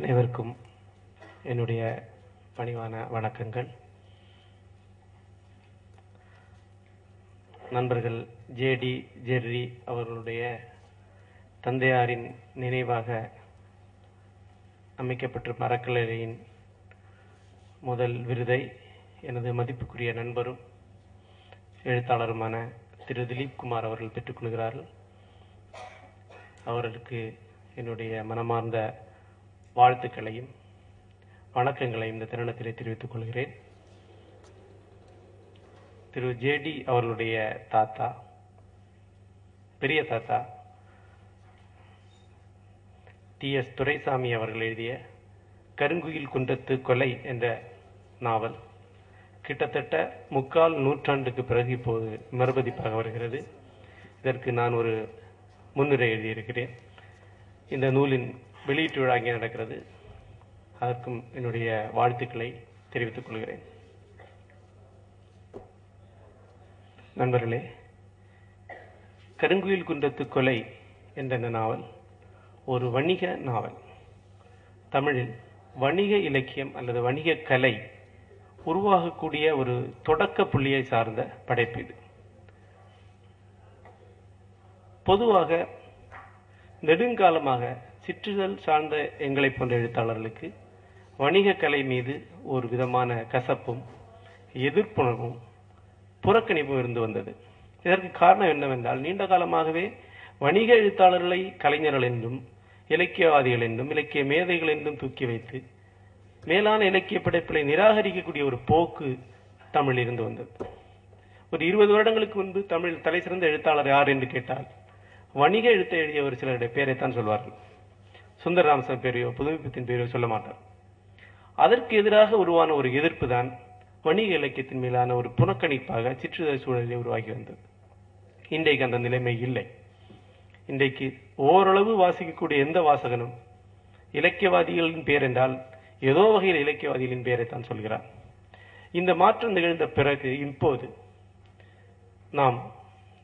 அனைவருக்கும் என்னுடைய பணிவான வணக்கங்கள். நண்பர்கள் ஜேடி ஜெர்ரி அவர்களுடைய தந்தையாரின் நினைவாக அமைக்கப்பட்ட மரக்கலையின் முதல் விருதை எனது மதிப்புக்குரிய நண்பரும் எழுத்தாளருமான திரு திலீப் குமார் அவர்கள் பெற்றுக்கொள்கிறார்கள் அவர்களுக்கு என்னுடைய மனமார்ந்த வாழ்த்துக்களையும் வணக்கங்களையும் இந்த தருணத்திலே தெரிவித்துக் கொள்கிறேன். திரு ஜேடி அவர்களுடைய தாத்தா பெரிய தாத்தா டி எஸ் துரைசாமி அவர்கள் எழுதிய கருங்குயில் குன்றத்து கொலை என்ற நாவல் கிட்டத்தட்ட முக்கால் நூற்றாண்டுக்கு பிறகு இப்போது மறுபதிப்பாக வருகிறது. இதற்கு நான் ஒரு முன்னுரை எழுதியிருக்கிறேன். இந்த நூலின் வெளியீட்டு விழா இங்கே நடக்கிறது? அதற்கும் என்னுடைய வாழ்த்துக்களை தெரிவித்துக் கொள்கிறேன். நண்பர்களே கருங்குயில் குன்றத்து கொலை என்ற இந்த நாவல் ஒரு வணிக நாவல். தமிழில் வணிக இலக்கியம் அல்லது வணிக கலை உருவாகக்கூடிய ஒரு தொடக்க புள்ளியை சார்ந்த படைப்பு இது. பொதுவாக நெடுங்காலமாக சிற்றிதழ் சார்ந்த எங்களை போன்ற எழுத்தாளர்களுக்கு வணிக கலை மீது ஒரு விதமான கசப்பும் எதிர்ப்புணர்வும் புறக்கணிப்பும் இருந்து வந்தது. இதற்கு காரணம் என்னவென்றால் நீண்ட காலமாகவே வணிக எழுத்தாளர்களை கலைஞர்கள் என்றும் இலக்கியவாதிகள் என்றும் இலக்கிய மேதைகள் என்றும் தூக்கி வைத்து மேலான இலக்கிய படைப்புகளை நிராகரிக்கக்கூடிய ஒரு போக்கு தமிழில் இருந்து வந்தது. ஒரு இருபது வருடங்களுக்கு முன்பு தமிழ் தலை சிறந்த எழுத்தாளர் யார் என்று கேட்டால் வணிக எழுத்தை எழுதிய ஒரு சிலருடைய பேரைத்தான் சொல்வார்கள். சுந்தர ராமசாமி பேரையோ புதுமைப்பித்தின் பேரையோ சொல்ல மாட்டார். அதற்கு எதிராக உருவான ஒரு எதிர்ப்பு தான் வணிக இலக்கியத்தின் மேலான ஒரு புறக்கணிப்பாக சிற்றுதல் சூழலில் உருவாகி வந்தது. இன்றைக்கு அந்த நிலைமை இல்லை. இன்றைக்கு ஓரளவு வாசிக்கக்கூடிய எந்த வாசகனும் இலக்கியவாதிகளின் பேர் என்றால் ஏதோ வகையில் இலக்கியவாதிகளின் பெயரை தான் சொல்கிறார். இந்த மாற்றம் நிகழ்ந்த பிறகு இப்போது நாம்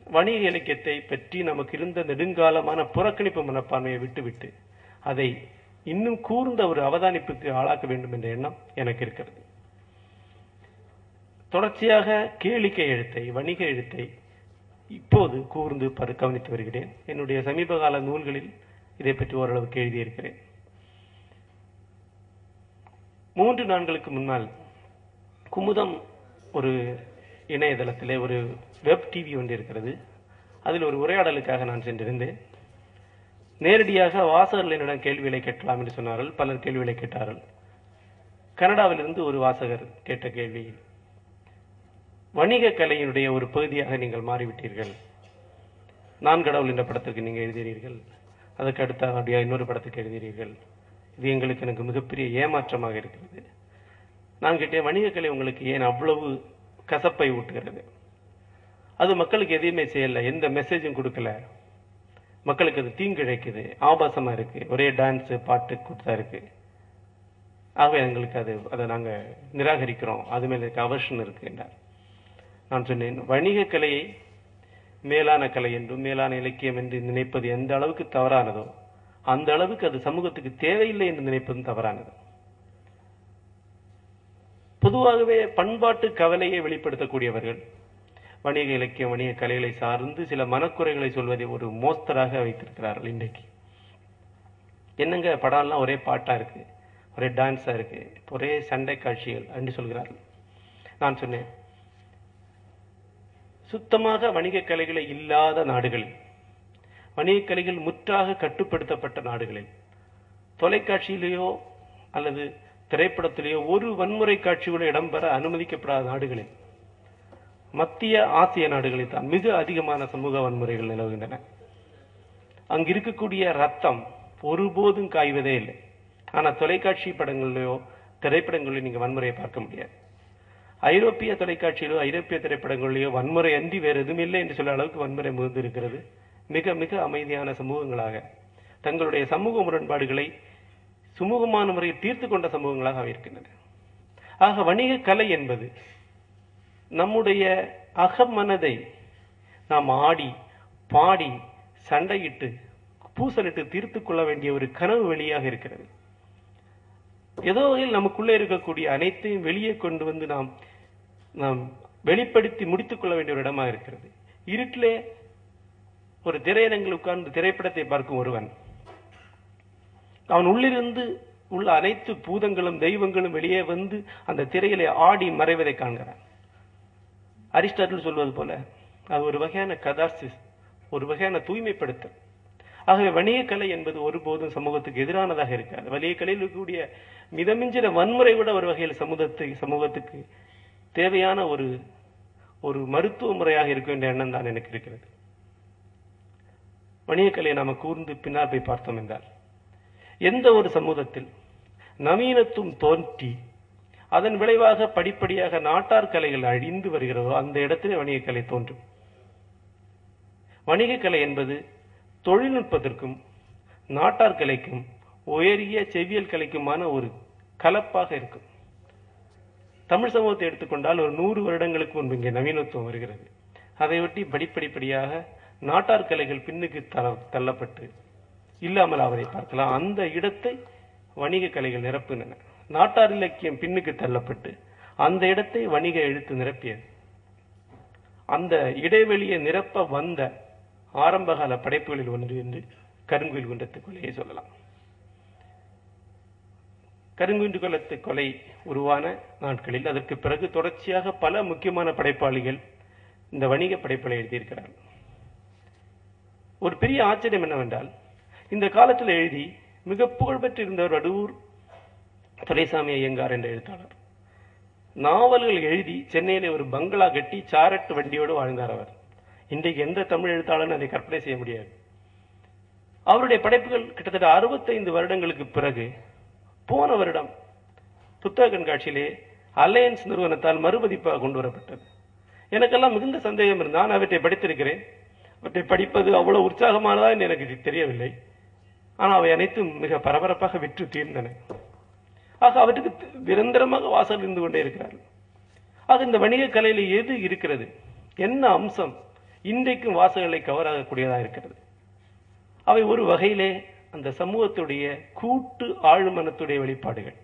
வணிக இலக்கியத்தை பற்றி நமக்கு இருந்த நெடுங்காலமான புறக்கணிப்பு மனப்பான்மையை விட்டுவிட்டு அதை இன்னும் கூர்ந்த ஒரு அவதானிப்புக்கு ஆளாக்க வேண்டும் என்ற எண்ணம் எனக்கு இருக்கிறது. தொடர்ச்சியாக கேளிக்கை எழுத்தை வணிக எழுத்தை இப்போது கூர்ந்து பரு கவனித்து வருகிறேன். என்னுடைய சமீப கால நூல்களில் இதை பற்றி ஓரளவுக்கு எழுதியிருக்கிறேன். மூன்று நாட்களுக்கு முன்னால் குமுதம் ஒரு இணையதளத்திலே ஒரு வெப் டிவி ஒன்று இருக்கிறது. அதில் ஒரு உரையாடலுக்காக நான் சென்றிருந்தேன். நேரடியாக வாசகர்கள் என்னிடம் கேள்விகளை கேட்கலாம் என்று சொன்னார்கள். பலர் கேள்விகளை கேட்டார்கள். கனடாவிலிருந்து ஒரு வாசகர் கேட்ட கேள்வி வணிக கலையினுடைய ஒரு பகுதியாக நீங்கள் மாறிவிட்டீர்கள். நான் கடவுள் என்ற படத்திற்கு நீங்கள் எழுதுகிறீர்கள் அதற்கு அப்படியா இன்னொரு படத்துக்கு எழுதுகிறீர்கள் இது எங்களுக்கு எனக்கு மிகப்பெரிய ஏமாற்றமாக இருக்கிறது. நான் கேட்டேன் வணிக கலை உங்களுக்கு ஏன் அவ்வளவு கசப்பை ஊட்டுகிறது? அது மக்களுக்கு எதையுமே செய்யல. எந்த மெசேஜும் கொடுக்கல. மக்களுக்கு அது தீங்கிழைக்குது ஆபாசமா இருக்கு. ஒரே டான்ஸ் பாட்டு கொடுத்தா இருக்கு. ஆகவே எங்களுக்கு அது அதை நாங்க நிராகரிக்கிறோம். அது மேல இருக்க அவர்ஷன் இருக்கு என்றார். நான் சொன்னேன் வணிக கலையை மேலான கலை என்றும் மேலான இலக்கியம் என்று நினைப்பது எந்த அளவுக்கு தவறானதோ அந்த அளவுக்கு அது சமூகத்துக்கு தேவையில்லை என்று நினைப்பதும் தவறானது. பொதுவாகவே பண்பாட்டு கவலையை வெளிப்படுத்தக்கூடியவர்கள் வணிக இலக்கியம் வணிக கலைகளை சார்ந்து சில மனக்குறைகளை சொல்வதை ஒரு மோஸ்தராக வைத்திருக்கிறார்கள் இன்றைக்கு. என்னங்க படம்லாம் ஒரே பாட்டா இருக்கு ஒரே டான்ஸாக இருக்குது ஒரே சண்டை காட்சிகள் என்று சொல்கிறார்கள். நான் சொன்னேன் சுத்தமாக வணிக கலைகளை இல்லாத நாடுகளில் வணிக கலைகள் முற்றாக கட்டுப்படுத்தப்பட்ட நாடுகளில் தொலைக்காட்சியிலேயோ அல்லது திரைப்படத்திலேயோ ஒரு வன்முறை காட்சி கூட இடம்பெற அனுமதிக்கப்படாத நாடுகளில் மத்திய ஆசிய நாடுகளில் தான் மிக அதிகமான சமூக வன்முறைகள் நிலவுகின்றன. அங்கு இருக்கக்கூடிய ரத்தம் ஒருபோதும் காய்வதே இல்லை. ஆனா தொலைக்காட்சி படங்களிலோ திரைப்படங்களிலோ நீங்க வன்முறையை பார்க்க முடியாது. ஐரோப்பிய தொலைக்காட்சியிலோ ஐரோப்பிய திரைப்படங்களிலோ வன்முறை அன்றி வேறு எதுவும் இல்லை என்று சொல்ல அளவுக்கு வன்முறை முகந்து இருக்கிறது மிக மிக அமைதியான சமூகங்களாக. தங்களுடைய சமூக முரண்பாடுகளை சுமூகமான முறையில் தீர்த்து கொண்ட சமூகங்களாக அவை இருக்கின்றன. ஆக வணிக கலை என்பது நம்முடைய அகமனதை நாம் ஆடி பாடி சண்டையிட்டு பூசலிட்டு தீர்த்து கொள்ள வேண்டிய ஒரு கனவு வெளியாக இருக்கிறது. ஏதோ வகையில் நமக்குள்ளே இருக்கக்கூடிய அனைத்தையும் வெளியே கொண்டு வந்து நாம் நாம் வெளிப்படுத்தி முடித்துக் கொள்ள வேண்டிய ஒரு இடமாக இருக்கிறது. இருட்டிலே ஒரு திரையரங்கில் உட்கார்ந்து திரைப்படத்தை பார்க்கும் ஒருவன். அவன் உள்ளிருந்து உள்ள அனைத்து பூதங்களும் தெய்வங்களும் வெளியே வந்து அந்த திரையிலே ஆடி மறைவதை காண்கிறான். அரிஸ்டாட்டில் சொல்வது போல அது ஒரு வகையான கதார்சிஸ் ஒரு வகையான தூய்மைப்படுத்தல். ஆகவே வணிக கலை என்பது ஒருபோதும் சமூகத்துக்கு எதிரானதாக இருக்காது. வணிகக்கலையில் இருக்கக்கூடிய மிதமிஞ்சின வன்முறை விட ஒரு வகையில் சமூகத்தை சமூகத்துக்கு தேவையான ஒரு ஒரு மருத்துவ முறையாக இருக்க வேண்டிய எண்ணம் தான் எனக்கு இருக்கிறது. வணிக கலையை கூர்ந்து பின்னால் போய் பார்த்தோம் என்றால் எந்த ஒரு சமூகத்தில் நவீனத்துவம் தோன்றி அதன் விளைவாக படிப்படியாக நாட்டார் கலைகள் அழிந்து வருகிறதோ அந்த இடத்திலே வணிக கலை தோன்றும். வணிக கலை என்பது தொழில்நுட்பத்திற்கும் நாட்டார் கலைக்கும் உயரிய செவ்வியல் கலைக்குமான ஒரு கலப்பாக இருக்கும். தமிழ் சமூகத்தை எடுத்துக்கொண்டால் ஒரு நூறு வருடங்களுக்கு முன்பு இங்கே நவீனத்துவம் வருகிறது. அதை ஒட்டி படிப்படிப்படியாக நாட்டார் கலைகள் பின்னுக்கு தள்ள- தள்ளப்பட்டு இல்லாமல் அவரை பார்க்கலாம். அந்த இடத்தை வணிக கலைகள் நிரப்பின நாட்டார் இலக்கியம் பின்னுக்கு தள்ளப்பட்டு அந்த இடத்தை வணிக எழுத்து நிரப்பியது. அந்த இடைவெளியை நிரப்ப வந்த ஆரம்பகால படைப்புகளில் ஒன்று என்று கருங்குயில் குன்றத்து கொலையை சொல்லலாம். கருங்குன்று குலத்து கொலை உருவான நாட்களில் அதற்கு பிறகு தொடர்ச்சியாக பல முக்கியமான படைப்பாளிகள் இந்த வணிக படைப்புகளை எழுதியிருக்கிறார்கள். ஒரு பெரிய ஆச்சரியம் என்னவென்றால் இந்த காலத்தில் எழுதி மிக புகழ்பெற்றிருந்தவர் அடூர் துரைசாமி ஐயங்கார் என்ற எழுத்தாளர். நாவல்கள் எழுதி சென்னையில் ஒரு பங்களா கட்டி சாரட்டு வண்டியோடு வாழ்ந்தார் அவர். இன்றைக்கு எந்த தமிழ் எழுத்தாளரும் அதை கற்பனை செய்ய முடியாது. அவருடைய படைப்புகள் கிட்டத்தட்ட அறுபத்தைந்து வருடங்களுக்கு பிறகு போன வருடம் புத்தக கண்காட்சியிலே அலையன்ஸ் நிறுவனத்தால் மறுபதிப்பாக கொண்டு வரப்பட்டது. எனக்கெல்லாம் மிகுந்த சந்தேகம் இருந்தது நான் அவற்றை படித்திருக்கிறேன். அவற்றை படிப்பது அவ்வளவு உற்சாகமானதா என்று எனக்கு தெரியவில்லை. ஆனால் அவை அனைத்தும் மிக பரபரப்பாக விற்று தீர்ந்தன. ஆக அவற்றுக்கு நிரந்தரமாக வாசல் இருந்து கொண்டே இருக்கிறார்கள். ஆக இந்த வணிக கலையில எது இருக்கிறது? என்ன அம்சம்? இன்றைக்கும் வாசகங்களை கவராகக்கூடியதாக இருக்கிறது? அவை ஒரு வகையிலே அந்த சமூகத்துடைய கூட்டு ஆழ்மனத்துடைய வெளிப்பாடுகள்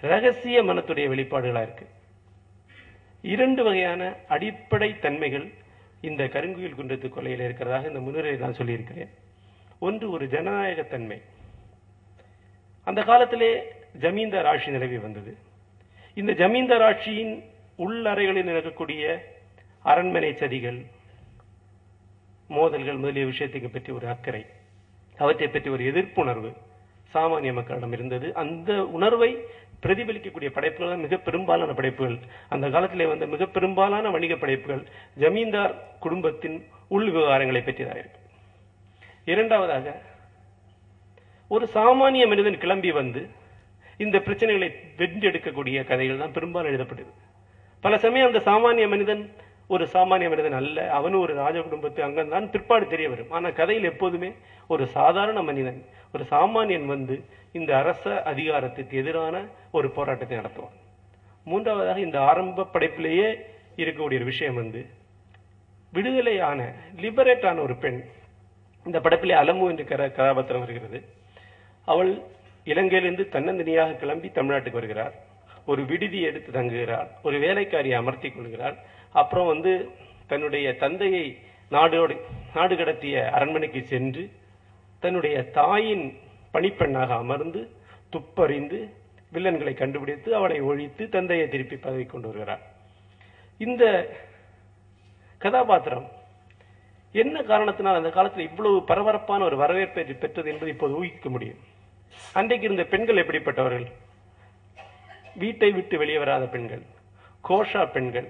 ரகசிய மனத்துடைய வெளிப்பாடுகளா இருக்கு. இரண்டு வகையான அடிப்படை தன்மைகள் இந்த கருங்குயில் குன்றத்து கொலையில் இருக்கிறதாக இந்த முன்னுரை நான் சொல்லியிருக்கிறேன். ஒன்று ஒரு ஜனநாயக தன்மை அந்த காலத்திலே ஜமீன்தார் ஆட்சி நிலவி வந்தது. இந்த ஜமீன்தார் ஆட்சியின் உள்ளறைகளில் நடக்கக்கூடிய அரண்மனை சதிகள் மோதல்கள் முதலிய விஷயத்தை பற்றி ஒரு அக்கறை அவற்றை பற்றி ஒரு எதிர்ப்புணர்வு சாமானிய மக்களிடம் இருந்தது. அந்த உணர்வை பிரதிபலிக்கக்கூடிய படைப்புகள் தான் மிக பெரும்பாலான படைப்புகள். அந்த காலத்திலே வந்த மிக பெரும்பாலான வணிக படைப்புகள் ஜமீன்தார் குடும்பத்தின் உள் விவகாரங்களை பற்றியதாக இருக்கு. இரண்டாவதாக ஒரு சாமானிய மனிதன் கிளம்பி வந்து இந்த பிரச்சனைகளை வென்றெடுக்கக்கூடிய கதைகள் தான் பெரும்பாலும் எழுதப்பட்டது. பல சமயம் அந்த சாமானிய மனிதன் ஒரு சாமானிய மனிதன் அல்ல அவனும் ஒரு ராஜ குடும்பத்து அங்கம்தான் பிற்பாடு தெரிய வரும். ஆனால் கதையில் எப்போதுமே ஒரு சாதாரண மனிதன் ஒரு சாமானியன் வந்து இந்த அரச அதிகாரத்துக்கு எதிரான ஒரு போராட்டத்தை நடத்துவான். மூன்றாவதாக இந்த ஆரம்ப படைப்பிலேயே இருக்கக்கூடிய ஒரு விஷயம் வந்து விடுதலையான லிபரேட் ஆன ஒரு பெண் இந்த படைப்பிலே அலமு என்ற கர கதாபாத்திரம் வருகிறது அவள் இலங்கையிலிருந்து தன்னந்தனியாக கிளம்பி தமிழ்நாட்டுக்கு வருகிறார். ஒரு விடுதி எடுத்து தங்குகிறார். ஒரு வேலைக்காரியை அமர்த்திக் கொள்கிறாள் அப்புறம் வந்து தன்னுடைய தந்தையை நாடோடு நாடு கடத்திய அரண்மனைக்கு சென்று தன்னுடைய தாயின் பணிப்பெண்ணாக அமர்ந்து துப்பறிந்து வில்லன்களை கண்டுபிடித்து அவளை ஒழித்து தந்தையை திருப்பி பதவி கொண்டு வருகிறார். இந்த கதாபாத்திரம் என்ன காரணத்தினால் அந்த காலத்தில் இவ்வளவு பரபரப்பான ஒரு வரவேற்பை பெற்றது என்பது இப்போது ஊகிக்க முடியும். அன்றைக்கு இருந்த பெண்கள் எப்படிப்பட்டவர்கள்? வீட்டை விட்டு வெளியே வராத பெண்கள் கோஷா பெண்கள்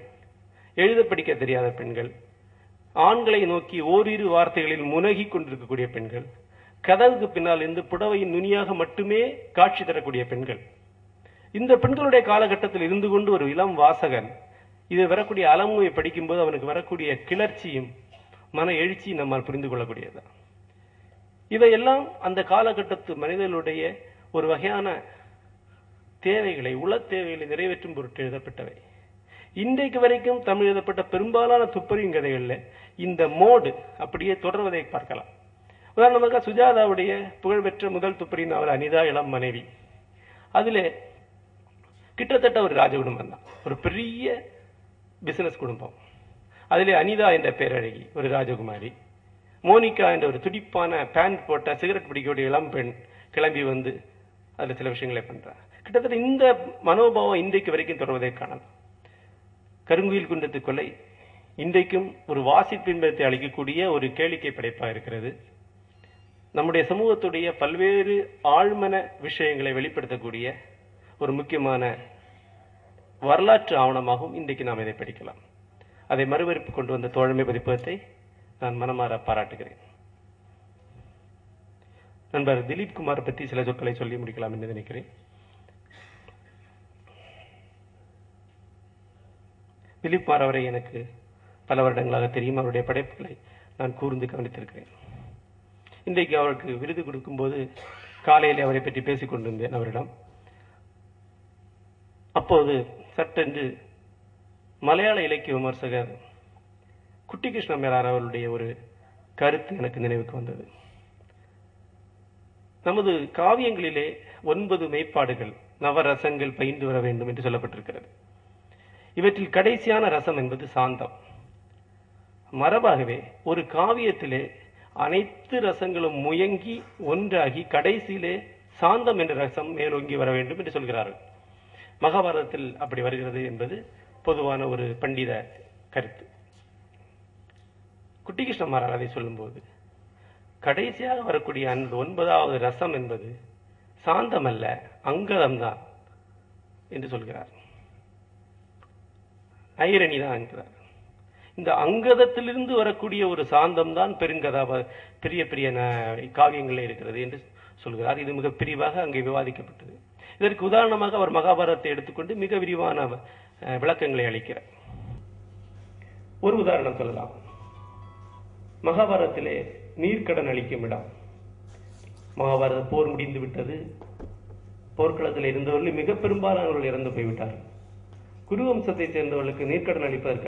எழுத படிக்க தெரியாத பெண்கள் ஆண்களை நோக்கி ஓரிரு வார்த்தைகளில் முனகிக் கொண்டிருக்கக்கூடிய பெண்கள் கதவுக்கு பின்னால் இருந்து புடவையின் நுனியாக மட்டுமே காட்சி தரக்கூடிய பெண்கள். இந்த பெண்களுடைய காலகட்டத்தில் இருந்து கொண்டு ஒரு இளம் வாசகன் இது வரக்கூடிய அலமுவை படிக்கும்போது அவனுக்கு வரக்கூடிய கிளர்ச்சியும் மன எழுச்சியும் நம்மால் புரிந்து கொள்ளக்கூடியதான் இவையெல்லாம் அந்த காலகட்டத்து மனிதர்களுடைய ஒரு வகையான தேவைகளை உள தேவைகளை நிறைவேற்றும் பொருட்டு எழுதப்பட்டவை. இன்றைக்கு வரைக்கும் தமிழ் எழுதப்பட்ட பெரும்பாலான துப்பறியும் கதைகளில் இந்த மோடு அப்படியே தொடர்வதை பார்க்கலாம். உதாரணமாக சுஜாதாவுடைய புகழ்பெற்ற முதல் துப்பறியும் நாவல் அனிதா இளம் மனைவி. அதில் கிட்டத்தட்ட ஒரு ராஜ குடும்பம் தான். ஒரு பெரிய பிசினஸ் குடும்பம். அதிலே அனிதா என்ற பேரழகி ஒரு ராஜகுமாரி. மோனிகா என்ற ஒரு துடிப்பான பேண்ட் போட்ட சிகரெட் பிடிக்கக்கூடிய இளம் பெண் கிளம்பி வந்து அதில் சில விஷயங்களை பண்றார் கிட்டத்தட்ட இந்த மனோபாவம் இன்றைக்கு வரைக்கும் தொடர்வதை காணலாம். கருங்குயில் குண்டத்து கொலை இன்றைக்கும் ஒரு வாசிப்பின்பத்தை அளிக்கக்கூடிய ஒரு கேளிக்கை படைப்பாக இருக்கிறது. நம்முடைய சமூகத்துடைய பல்வேறு ஆழ்மன விஷயங்களை வெளிப்படுத்தக்கூடிய ஒரு முக்கியமான வரலாற்று ஆவணமாகவும் இன்றைக்கு நாம் இதை படிக்கலாம். அதை மறுவரிப்பு கொண்டு வந்த தோழமை பதிப்பகத்தை நான் மனமாற பாராட்டுகிறேன். நண்பர் திலீப் குமார் பற்றி சில சொற்களை சொல்லி முடிக்கலாம் என்று நினைக்கிறேன். திலீப் குமார் அவரை எனக்கு பல வருடங்களாக தெரியும். அவருடைய படைப்புகளை நான் கூர்ந்து கவனித்திருக்கிறேன். இன்றைக்கு அவருக்கு விருது கொடுக்கும்போது காலையில் அவரை பற்றி பேசிக் கொண்டிருந்தேன் அவரிடம். அப்போது சட்டென்று மலையாள இலக்கிய விமர்சகர் குட்டி கிருஷ்ண மேலார் அவருடைய ஒரு கருத்து எனக்கு நினைவுக்கு வந்தது. நமது காவியங்களிலே ஒன்பது மெய்ப்பாடுகள் நவரசங்கள் பயின்று வர வேண்டும் என்று சொல்லப்பட்டிருக்கிறது. இவற்றில் கடைசியான ரசம் என்பது சாந்தம். மரபாகவே ஒரு காவியத்திலே அனைத்து ரசங்களும் முயங்கி ஒன்றாகி கடைசியிலே சாந்தம் என்ற ரசம் மேலோங்கி வர வேண்டும் என்று சொல்கிறார்கள். மகாபாரதத்தில் அப்படி வருகிறது என்பது பொதுவான ஒரு பண்டித கருத்து. குட்டிகிருஷ்ண மாறார் அதை சொல்லும்போது கடைசியாக வரக்கூடிய அந்த ஒன்பதாவது ரசம் என்பது சாந்தம் அல்ல அங்கதம்தான் என்று சொல்கிறார். ஐரணி தான் என்கிறார். இந்த அங்கதத்திலிருந்து வரக்கூடிய ஒரு சாந்தம் தான் பெருங்கதாப பெரிய பெரிய ந- காவியங்களில் இருக்கிறது என்று சொல்கிறார். இது மிக பிரிவாக அங்கே விவாதிக்கப்பட்டது. இதற்கு உதாரணமாக அவர் மகாபாரதத்தை எடுத்துக்கொண்டு மிக விரிவான விளக்கங்களை அளிக்கிறார். ஒரு உதாரணம் சொல்லலாம். மகாபாரதத்திலே நீர்க்கடன் அளிக்கும் இடம். மகாபாரத போர் முடிந்து விட்டது. போர்க்களத்தில் இருந்தவர்கள் மிக பெரும்பாலானவர்கள் இறந்து போய்விட்டார்கள். குரு வம்சத்தை சேர்ந்தவர்களுக்கு நீர்க்கடன் அளிப்பதற்கு